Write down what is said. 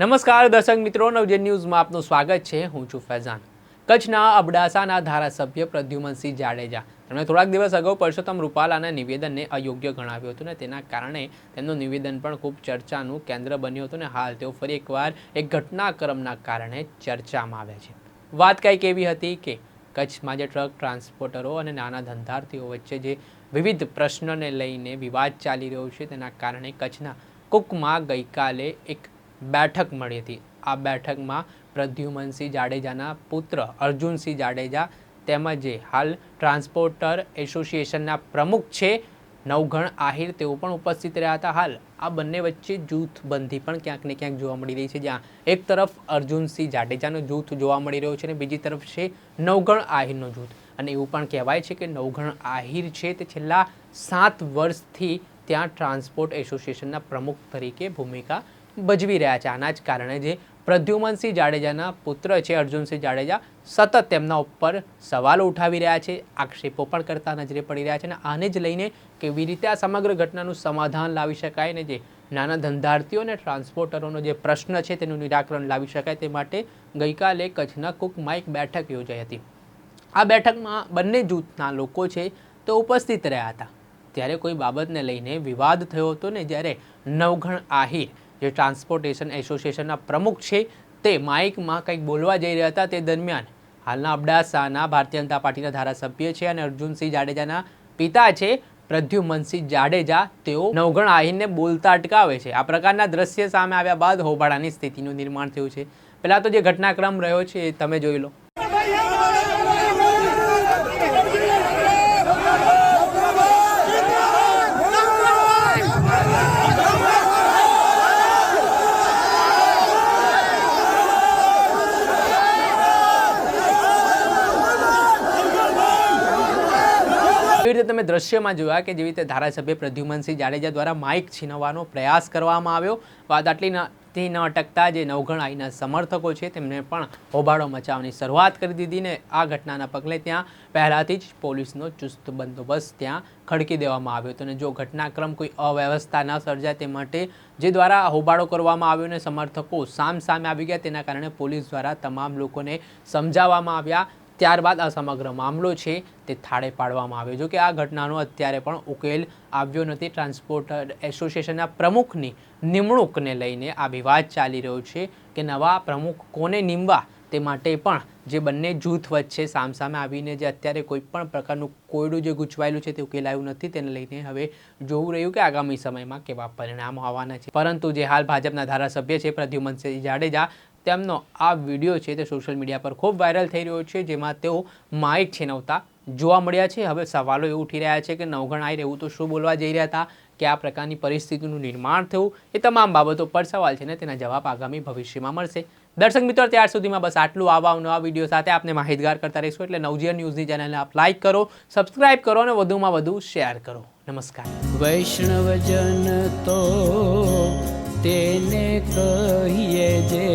નમસ્કાર દર્શક મિત્રો, નવજન ન્યૂઝમાં આપનું સ્વાગત છે. હું છું ફૈઝાન. કચ્છના અબડાસાના ધારાસભ્ય પ્રદ્યુમનસિંહ જાડેજા. તેમણે થોડાક દિવસ અગાઉ પરસોત્તમ રૂપાલાના નિવેદનને અયોગ્ય ગણાવ્યું હતું ને તેના કારણે તેમનું નિવેદન પણ ખૂબ ચર્ચાનું કેન્દ્ર બન્યું હતું ને હાલ તેઓ ફરી એકવાર એક ઘટનાક્રમના કારણે ચર્ચામાં આવ્યા છે. વાત કંઈક એવી હતી કે કચ્છમાં જે ટ્રક, ટ્રાન્સપોર્ટરો અને નાના ધંધાર્થીઓ વચ્ચે જે વિવિધ પ્રશ્નોને લઈને વિવાદ ચાલી રહ્યો છે તેના કારણે કચ્છના કુકમાં ગઈકાલે એક બેઠક મળી હતી. આ બેઠકમાં પ્રદ્યુમનસિંહ જાડેજાના પુત્ર અર્જુનસિંહ જાડેજા તેમજ જે હાલ ટ્રાન્સપોર્ટર એસોસિએશનના પ્રમુખ છે નવઘણ આહિર તેઓ પણ ઉપસ્થિત રહ્યા હતા. હાલ આ બંને વચ્ચે જૂથબંધી પણ ક્યાંક ને ક્યાંક જોવા મળી રહી છે. જ્યાં એક તરફ અર્જુનસિંહ જાડેજાનો જૂથ જોવા મળી રહ્યો છે અને બીજી તરફ છે નવઘણ આહિરનો જૂથ. અને એવું પણ કહેવાય છે કે નવઘણ આહિર છે તે છેલ્લા સાત વર્ષથી ત્યાં ટ્રાન્સપોર્ટ એસોસિએશનના પ્રમુખ તરીકે ભૂમિકા ભજવી રહ્યા છે. આના જ કારણે જે પ્રદ્યુમનસિંહ જાડેજાના પુત્ર છે, અર્જુનસિંહ જાડેજા, સતત તેમના ઉપર સવાલો ઉઠાવી રહ્યા છે, આક્ષેપો પણ કરતા નજરે પડી રહ્યા છે અને આને જ લઈને કેવી રીતે આ સમગ્ર ઘટનાનું સમાધાન લાવી શકાય ને જે નાના ધંધાર્થીઓ અને ટ્રાન્સપોર્ટરોનો જે પ્રશ્ન છે તેનું નિરાકરણ લાવી શકાય તે માટે ગઈકાલે કચ્છના કુકમાં એક બેઠક યોજાઈ હતી. આ બેઠકમાં બંને જૂથના લોકો છે તે ઉપસ્થિત રહ્યા હતા. ત્યારે કોઈ બાબતને લઈને વિવાદ થયો હતો ને જ્યારે નવઘણ આહિર જે ટ્રાન્સપોર્ટેશન એસોસિએશનના પ્રમુખ છે, તે માઇકમાં કંઈક બોલવા જઈ રહ્યા હતા તે દરમિયાન હાલના અબડાસાના ભારતીય જનતા પાર્ટીના ધારાસભ્ય છે અને અર્જુનસિંહ જાડેજાના પિતા છે પ્રદ્યુમનસિંહ જાડેજા. તેઓ નવગણ આહીને બોલતા અટકાવે છે. આ પ્રકારના દ્રશ્ય સામે આવ્યા બાદ હોબાળાની સ્થિતિનું નિર્માણ થયું છે. પહેલાં તો જે ઘટનાક્રમ રહ્યો છે એ તમે જોઈ લો. એવી રીતે તમે દ્રશ્યમાં જોયા કે જેવી રીતે ધારાસભ્ય પ્રદ્યુમનસિંહ જાડેજા દ્વારા માઇક છીનવવાનો પ્રયાસ કરવામાં આવ્યો? વાત આટલી થી ન અટકતા જે નવઘણ આઈના સમર્થકો છે, તેમને પણ હોબાળો મચાવવાની શરૂઆત કરી દીધી ને આ ઘટનાના પગલે ત્યાં પહેલાંથી જ પોલીસનો ચુસ્ત બંદોબસ્ત ત્યાં ખડકી દેવામાં આવ્યો હતો. અને જો ઘટનાક્રમ કોઈ અવ્યવસ્થા ન સર્જાય તે માટે જે દ્વારા હોબાળો કરવામાં આવ્યો ને સમર્થકો સામ સામે આવી ગયા, તેના કારણે પોલીસ દ્વારા તમામ લોકોને સમજાવવામાં આવ્યા. ત્યારબાદ આ સમગ્ર મામલો છે તે થાળે પાડવામાં આવ્યો. જો કે આ ઘટનાનો અત્યારે પણ ઉકેલ આવ્યો નથી. ટ્રાન્સપોર્ટર એસોસિએશનના પ્રમુખની નિમણૂકને લઈને આ વિવાદ ચાલી રહ્યો છે કે નવા પ્રમુખ કોને નીમવા તે માટે પણ જે બંને જૂથ વચ્ચે સામસામે આવીને જે અત્યારે કોઈ પણ પ્રકારનું કોયડું જે ગૂંચવાયેલું છે તે ઉકેલાયું નથી. તેને લઈને હવે જોવું રહ્યું કે આગામી સમયમાં કેવા પરિણામો આવવાના છે. પરંતુ જે હાલ ભાજપના ધારાસભ્ય છે પ્રદ્યુમનસિંહ જાડેજા તેમનો આ વીડિયો છે તે સોશિયલ મીડિયા પર ખૂબ વાયરલ થઈ રહ્યો છે, જેમાં તેઓ માઇક છીનવતા જોવા મળ્યા છે. હવે સવાલો એ ઉઠી રહ્યા છે કે નવગણ આવી રહ્યું તો શું બોલવા જઈ રહ્યા હતા? કે આ પ્રકારની પરિસ્થિતિનું નિર્માણ થયું? એ તમામ બાબતો પર સવાલ છે ને તેના જવાબ આગામી ભવિષ્યમાં મળશે. દર્શક મિત્રો, ત્યાર સુધીમાં બસ આટલું. આવા નવા વીડિયો સાથે આપને માહિતગાર કરતા રહીશું. એટલે નવજીવન ન્યૂઝની ચેનલને આપ લાઇક કરો, સબસ્ક્રાઇબ કરો અને વધુમાં વધુ શેર કરો. નમસ્કાર. વૈષ્ણવજન તો તેને કહીએ જે